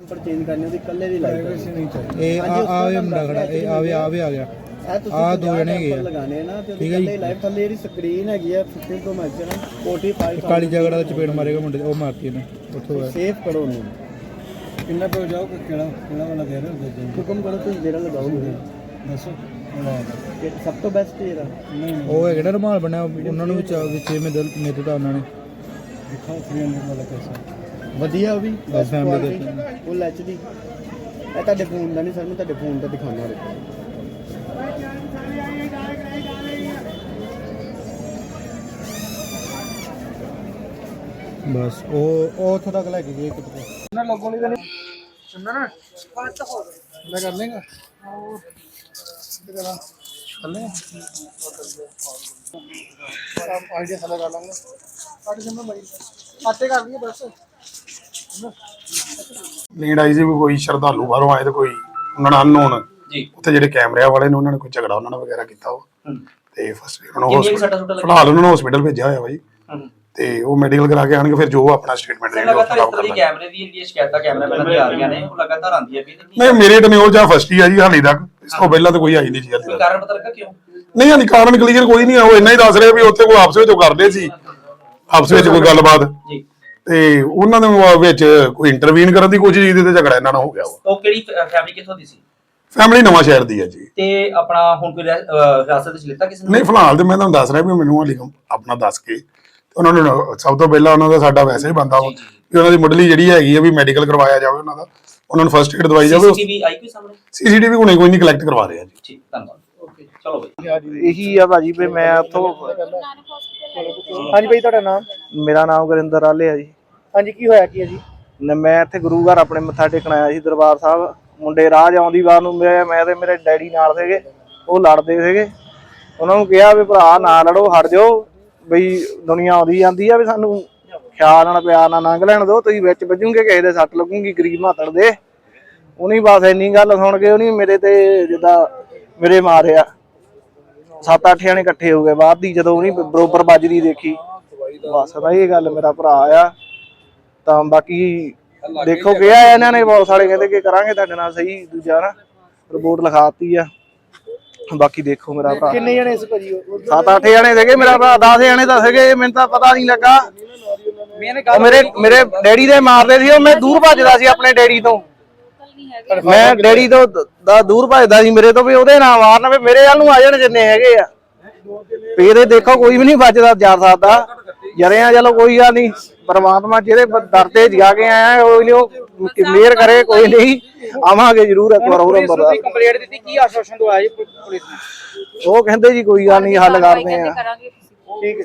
Number change ਕਰਨੀ ਉਹਦੀ ਇਕੱਲੇ ਦੀ ਲਾਈਟ ਪ੍ਰਾਈਵੇਸੀ ਨਹੀਂ ਚਾਹੀਦੀ। ਇਹ ਆ ਆਵੇ ਮੁੰਡਾ ਖੜਾ ਇਹ ਆਵੇ ਆਵੇ ਆ ਗਿਆ। ਇਹ ਤੁਸੀਂ ਆਹ ਦੋ ਜਣੇ ਹੈਗੇ ਆ। ਲਗਾਣੇ ਨਾ ਤੇ ਠੀਕ ਹੈ ਜੀ। ਇਕੱਲੇ ਲਾਈਟ ਥੱਲੇ ਜਿਹੜੀ ਸਕਰੀਨ ਹੈਗੀ ਆ 15 ਤੋਂ ਮੈਕਸ ਨਾ 45 ਕਾਲੀ ਜਗੜਾ ਦਾ ਚਪੇੜ ਮਾਰੇਗਾ ਮੁੰਡੇ ਦੇ, ਉਹ ਮਾਰਤੀ ਇਹਨੇ ਉੱਥੋਂ ਆ ਸੇਫ ਕਰੋ ਉਹਨੂੰ। ਕਿੰਨਾ ਪੇ ਜਾਓ ਕਿ ਕਿਹੜਾ ਕਿਹੜਾ ਵਾਲਾ ਦੇ ਰਹੇ ਹੋ ਦਿਓ। ਹੁਕਮ ਕਰੋ ਤੁਸੀਂ ਜਿਹੜਾ ਲਗਾਓਗੇ। ਦੱਸੋ। ਉਹਦਾ ਕਿ ਸਭ ਤੋਂ ਬੈਸਟ ਜਿਹੜਾ ਨਹੀਂ ਨਹੀਂ। ਉਹ ਹੈਗੇ ਨਾ ਰੁਮਾਲ ਬਣਿਆ ਉਹਨਾਂ ਨੂੰ ਵਿੱਚ ਵਿੱਚ ਇਹ ਮਿਲ ਮਿਲਦਾ ਉਹਨਾਂ ਨੇ। ਦਿਖਾਓ 300 ਵਾਲਾ ਪੈਸਾ ਵਧੀਆ ਉਹ ਵੀ। ਬਸ quality, ਦੇ full HD ਇਹ ਤੁਹਾਡੇ ਫੋਨ ਦਾ ਨਹੀਂ ਸਾਨੂੰ ਤੁਹਾਡੇ ਫੋਨ ਦਾ ਦਿਖਾਉਣਾ ਰਿਹਾ ਬਸ ਉਹ ਉਹ ਉੱਥੋਂ ਤੱਕ ਲੈ ਕੇ ਗਏ ਕਿਤੇ ਨਾ ਲੱਗੋ ਨਹੀਂ ਨਹੀਂ ਸੁਣਨਾ ਨਾ? ਮੈਂ ਕਰ ਲੇਗਾ। ਕਿਹੜਾ ਕਰ ਲੈ ਆਪ ਆਈਡੀਆ ਹਲਾ ਕਰ ਲਾਂਗੇ। ਕੱਟ ਜੰਮ ਮਰੀ ਆਤੇ ਕਰ ਲਈਏ ਬਸ। ਲੀਡ ਆਈ ਸੀ ਵੀ ਕੋਈ ਸ਼ਰਧਾਲੂ ਬਾਹਰੋਂ ਆਏ ਤੇ ਕੋਈ ਉਹਨਾਂ ਨਾਲ ਅਨਨੋਨ। ਜੀ। ਉੱਥੇ ਜਿਹੜੇ ਕੈਮਰਿਆਂ ਵਾਲੇ ਨੇ ਉਹਨਾਂ ਨੇ ਕੋਈ ਝਗੜਾ ਉਹਨਾਂ ਨਾਲ ਵਗੈਰਾ ਕੀਤਾ ਉਹ। ਤੇ ਫਸਟ ਉਹਨਾਂ ਨੂੰ? ਫਿਲਹਾਲ ਉਹਨਾਂ ਨੂੰ ਹਸਪੀਟਲ ਭੇਜਿਆ ਹੋਇਆ ਬਾਈ। ਤੇ ਉਹ ਮੈਡੀਕਲ ਕਰਾ ਕੇ ਆਣਗੇ ਫਿਰ ਜੋ ਆਪਣਾ ਸਟੇਟਮੈਂਟ ਦੇਣਗੇ ਉਹ ਲਗਾਤਾਰ ਇਸ ਦੀ ਕੈਮਰੇ ਦੀ ਜਿਹੜੀਆਂ ਸ਼ਿਕਾਇਤਾਂ ਕੈਮਰਾਮੈਨਾਂ ਦੀਆਂ ਆ ਰਹੀਆਂ ਨੇ ਉਹ ਲਗਾਤਾਰ ਆਉਂਦੀਆਂ ਵੀ ਨੇ। ਨਹੀਂ ਮੇਰੇ ਟਨਿਓਲ ਜਾਂ ਫਸਟ ਹੀ ਆ ਜੀ ਹਾਲੇ ਤੱਕ। ਇਸ ਤੋਂ ਪਹਿਲਾਂ ਤਾਂ ਕੋਈ ਆਈ ਨਹੀਂ ਜੀ ਹਾਲੇ ਕੋਈ ਤੱਕ। ਕਾਰਨ ਪਤਾ ਲੱਗਾ ਕਿਉਂ? ਨਹੀਂ ਹਾਲੇ ਕਾਰਨ ਕਲੀਅਰ ਕੋਈ ਨਹੀਂ ਆ ਉਹ ਇੰਨਾ ਹੀ ਦੱਸ ਰਿਹਾ ਵੀ ਉੱਥੇ ਕੋਈ ਆਪਸ ਵਿੱਚ ਉਹ ਕਰਦੇ ਸੀ। ਆਪਸ ਵਿੱਚ ਕੋਈ ਗੱਲਬਾਤ। ਜੀ। ਤੇ ਉਹਨਾਂ ਦੇ ਵਿੱਚ ਕੋਈ ਇੰਟਰਵੀਨ ਕਰਨ ਦੀ ਕੋਸ਼ਿਸ਼ ਕੀਤੀ ਤੇ ਝਗੜਾ ਇਹਨਾਂ ਨਾਲ ਹੋ ਗਿਆ ਵਾ। ਉਹ ਕਿਹੜੀ ਫੈਮਿਲੀ ਕਿੱਥੋਂ ਦੀ ਸੀ? ਫੈਮਿਲੀ ਨਵਾਂ ਸ਼ਹਿਰ ਦੀ ਹੈ ਜੀ। ਤੇ ਆਪਣਾ ਹੁਣ ਕੋਈ ਰਹਿ- ਅਹ ਹਿਰਾਸਤ ਵਿੱਚ ਲਿੱਤਾ ਕਿਸੇ ਨੇ? ਨਹੀਂ ਫਿਲਹਾਲ ਤੇ ਮੈਂ ਤੁਹਾਨੂੰ ਦੱਸ ਰਿਹਾ ਵੀ ਮੈਨੂੰ ਹਾਲੇ ਆਪਣਾ ਦੱਸ ਕੇ ਤੇ ਉਹਨਾਂ ਨੂੰ ਸਭ ਤੋਂ ਪਹਿਲਾਂ ਉਹਨਾਂ ਦਾ ਸਾਡਾ ਵੈਸੇ ਹੀ ਬੰਦਾ ਵਾ। ਕਿ ਉਹਨਾਂ ਦੀ ਮੁੱਢਲੀ ਜਿਹੜੀ ਹੈਗੀ ਆ ਵੀ ਮੈਡੀਕਲ ਕਰਵਾਇਆ ਜਾਵੇ ਉਹਨਾਂ ਦਾ। ਉਹਨਾਂ ਨੂੰ ਫਰਸਟ ਏਡ ਦਵਾਈ ਜਾਵੇ। ਸੀਸੀਟੀਵੀ ਆਈ ਕੋਈ ਸਾਹਮਣੇ? ਸੀਸੀਟੀਵੀ ਹੁਣੇ ਕੋਈ ਨਹੀਂ ਕਲੈਕਟ ਕਰਵਾ ਰਹੇ ਜੀ। ਠੀਕ ਧੰਨਵਾਦ। ਓਕੇ ਚਲੋ ਬਈ। ਇਹੀ ਆ ਭਾਜੀ ਵੀ ਮੈਂ ਉੱਥੋਂ ਹਾਂਜੀ ਭਾਈ ਤੁਹਾਡਾ ਨਾਮ? ਮੇਰਾ ਨਾਮ ਗੁਰਿੰਦਰ ਆਲੇ ਆ ਜੀ। ਹਾਂਜੀ, ਕੀ ਹੋਇਆ, ਕੀ ਹੈ ਜੀ? ਨ- ਮੈਂ ਇੱਥੇ ਗੁਰੂ ਘਰ ਆਪਣੇ ਮੱਥਾ ਟੇਕਣ ਆਇਆ ਸੀ, ਦਰਬਾਰ ਸਾਹਿਬ। ਮੁੰਡੇ ਰਾਹ ਆਉਂਦੀ ਵਾਰ ਨੂੰ, ਮੈਂ ਮੈਂ ਤੇ ਮੇਰੇ ਡੈਡੀ ਨਾਲ ਸੀਗੇ, ਉਹ ਲੜਦੇ ਸੀਗੇ। ਉਹਨਾਂ ਨੂੰ ਕਿਹਾ ਵੀ ਭਰਾ, ਨਾ ਲੜੋ, ਹਟ ਜਾਓ। ਬਈ, ਦੁਨੀਆ ਆਉਂਦੀ ਜਾਂਦੀ ਆ ਵੀ ਸਾਨੂੰ ਖਿਆਲ ਨਾਲ, ਪਿਆਰ ਨਾਲ ਲੰਘ ਲੈਣ ਦਿਓ ਤੁਸੀਂ ਵਿੱਚ ਵੱਜੂਗੇ, ਕਿਸੇ ਦੇ ਸੱਟ ਲੱਗੂਗੀ, ਗਰੀਬ ਮਾਤੜ ਦੇ। ਉਹਨੀ ਬਸ ਇੰਨੀ ਗੱਲ ਸੁਣ ਕੇ ਉਹਨੀ ਮੇਰੇ ਤੇ ਜਿੱਦਾਂ ਮੇਰੇ ਮਾਰਿਆ। ਸੱਤ ਅੱਠ ਜਣੇ ਇਕੱਠੇ ਹੋ ਗਏ ਬਾਹਰ ਦੀ ਜਦੋਂ ਉਹਨੀ ਬਰੋਬਰ ਵੱਜਦੀ ਦੇਖੀ। ਬਸ ਤਾਂ ਇਹ ਗੱਲ ਮੇਰਾ ਭਰਾ ਆ। ਤਾਂ ਬਾਕੀ ਦੇਖੋ ਕਿਹਾ ਇਹਨਾਂ ਨੇ ਬਹੁਤ ਸਾਰੇ ਕਹਿੰਦੇ ਕਿ ਕਰਾਂਗੇ ਤੁਹਾਡੇ ਨਾਲ ਸਹੀ ਦੂਜਾ ਨਾ ਰਿਪੋਰਟ ਲਿਖਾਤੀ ਆ। ਬਾਕੀ ਦੇਖੋ ਮੇਰਾ ਭਰਾ। ਕਿੰਨੇ ਜਣੇ ਸੀ ਭਾਜੀ? ਉਹ? ਸੱਤ ਅੱਠ ਜਣੇ ਸੀਗੇ ਮੇਰਾ ਭਰਾ 10 ਜਣੇ ਤਾਂ ਸੀਗੇ ਮੈਨੂੰ ਤਾਂ ਪਤਾ ਨਹੀਂ ਲੱਗਾ। ਮੇਰੇ ਮੇਰੇ ਡੈਡੀ ਦੇ ਮਾਰਦੇ ਸੀ ਉਹ ਮੈਂ ਦੂਰ ਭੱਜਦਾ ਸੀ ਆਪਣੇ ਡੈਡੀ ਤੋਂ। ਮੈਂ ਡੈਡੀ ਤੋਂ ਦ- ਦੂਰ ਭੱਜਦਾ ਸੀ ਮੇਰੇ ਤੋਂ ਵੀ ਉਹਦੇ ਨਾਲ ਮਾਰਨ ਵੀ ਮੇਰੇ ਵੱਲ ਨੂੰ ਆ ਜਾਣ ਜਿੰਨੇ ਹੈਗੇ ਆ। ਵੀ ਇਹਦੇ ਦੇਖੋ ਕੋਈ ਵੀ ਨਹੀਂ ਬਚਦਾ ਜਾ ਸਕਦਾ। ਜਰੇ ਆ ਚਲੋ ਕੋਈ ਗੱਲ ਨਹੀਂ ਪਰਮਾਤਮਾ ਜਿਹਦੇ ਦਰ ਤੇ ਜਾ ਕੇ ਆਇਆ ਉਹ ਨਹੀਂ ਉਹ ਕਲੀਅਰ ਕਰੇ ਕੋਈ ਨਹੀਂ ਆਵਾਂਗੇ ਜ਼ਰੂਰ ਇੱਕ ਵਾਰ ਹੋਰ ਅੰਬਰ ਕੰਪਲੇਂਟ ਦਿੱਤੀ ਕੀ ਆਸ਼ਵਾਸਨ ਦਵਾਇਆ ਜੀ ਪੁਲਿਸ ਨੇ? ਉਹ ਕਹਿੰਦੇ ਜੀ ਕੋਈ ਗੱਲ ਨਹੀਂ ਹੱਲ ਕਰਦੇ ਆ ਠੀਕ ਹੈ